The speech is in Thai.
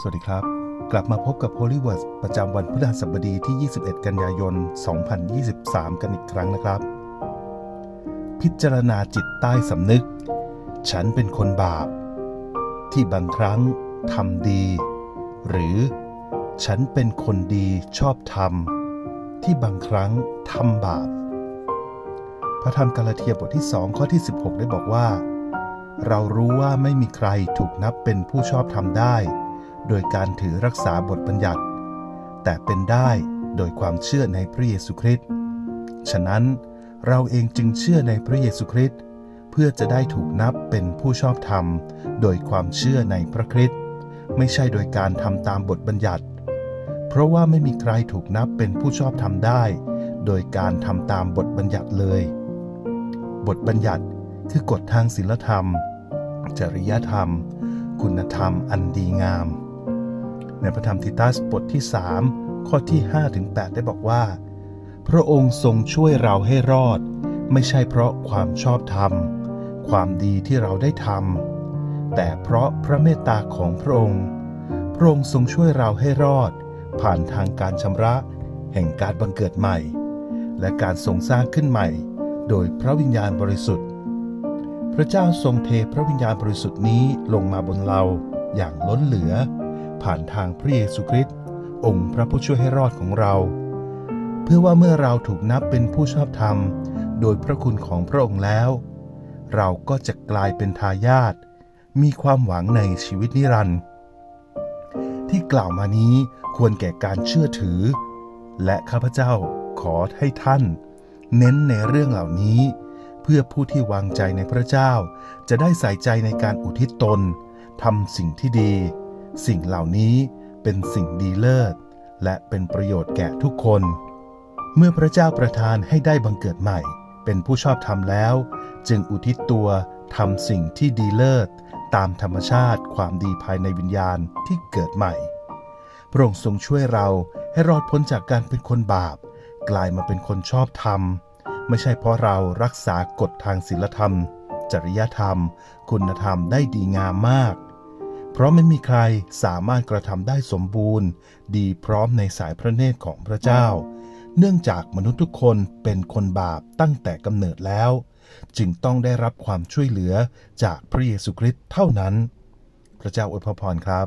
สวัสดีครับ กลับมาพบกับ Holy Words ประจำวันพฤหัสบดีที่ 21 กันยายน 2023 กันอีกครั้งนะครับ พิจารณาจิตใต้สำนึก ฉันเป็นคนบาป ที่บางครั้งทำดี หรือฉันเป็นคนดีชอบธรรมที่บางครั้งทำบาป พระธรรมกาลาเทียบทที่ 2 ข้อที่ 16 ได้บอกว่า เรารู้ว่าไม่มีใครถูกนับเป็นผู้ชอบธรรมได้ โดยการถือรักษาบทบัญญัติ แต่เป็นได้โดยความเชื่อในพระเยซูคริสต์ ฉะนั้นเราเองจึงเชื่อในพระเยซูคริสต์เพื่อจะได้ถูกนับเป็นผู้ชอบธรรม โดยความเชื่อในพระคริสต์ไม่ใช่โดยการทำตามบทบัญญัติ เพราะว่าไม่มีใครถูกนับเป็นผู้ชอบธรรมได้ โดยการทำตามบทบัญญัติเลย บทบัญญัติคือกฎทางศีลธรรม จริยธรรม คุณธรรมอันดีงาม ในพระธรรมทิตัสบทที่ 3 ข้อที่5ถึง8ได้บอกว่า พระองค์ทรงช่วยเราให้รอด ไม่ใช่เพราะความชอบธรรม ความดีที่เราได้ทำแต่เพราะพระเมตตาของพระองค์ พระองค์ทรงช่วยเราให้รอด ผ่านทางการชำระ แห่งการบังเกิดใหม่ และการทรงสร้างขึ้นใหม่ โดยพระวิญญาณบริสุทธิ์ พระเจ้าทรงเทพระวิญญาณบริสุทธิ์นี้ลงมาบนเราอย่างล้นเหลือ ผ่านทางพระเยซูคริสต์องค์พระผู้ช่วยให้รอดของเรา เพื่อว่าเมื่อเราถูกนับเป็นผู้ชอบธรรม โดยพระคุณของพระองค์แล้ว เราก็จะกลายเป็นทายาทมีความหวังในชีวิตนิรันดร์ที่กล่าวมานี้ควรแก่การเชื่อถือ และข้าพเจ้าขอให้ท่าน เน้นในเรื่องเหล่านี้ เพื่อผู้ที่วางใจในพระเจ้า จะได้ใส่ใจในการอุทิศตนทำสิ่งที่ดี สิ่งเหล่านี้เป็นสิ่งดีเลิศ และเป็นประโยชน์แก่ทุกคน เมื่อพระเจ้าประทานให้ได้บังเกิดใหม่ เป็นผู้ชอบธรรมแล้ว จึงอุทิศตัวทำสิ่งที่ดีเลิศ ตามธรรมชาติความดีภายในวิญญาณที่เกิดใหม่ พระองค์ทรงช่วยเราให้รอดพ้นจากการเป็นคนบาป กลายมาเป็นคนชอบธรรม ไม่ใช่เพราะเรารักษากฎทางศีลธรรม จริยธรรม คุณธรรมได้ดีงามมาก เพราะไม่มีใครสามารถกระทำได้สมบูรณ์ ดีพร้อมในสายพระเนตรของพระเจ้า เนื่องจากมนุษย์ทุกคนเป็นคนบาปตั้งแต่กำเนิดแล้ว จึงต้องได้รับความช่วยเหลือจากพระเยซูคริสต์เท่านั้น พระเจ้าอวยพรครับ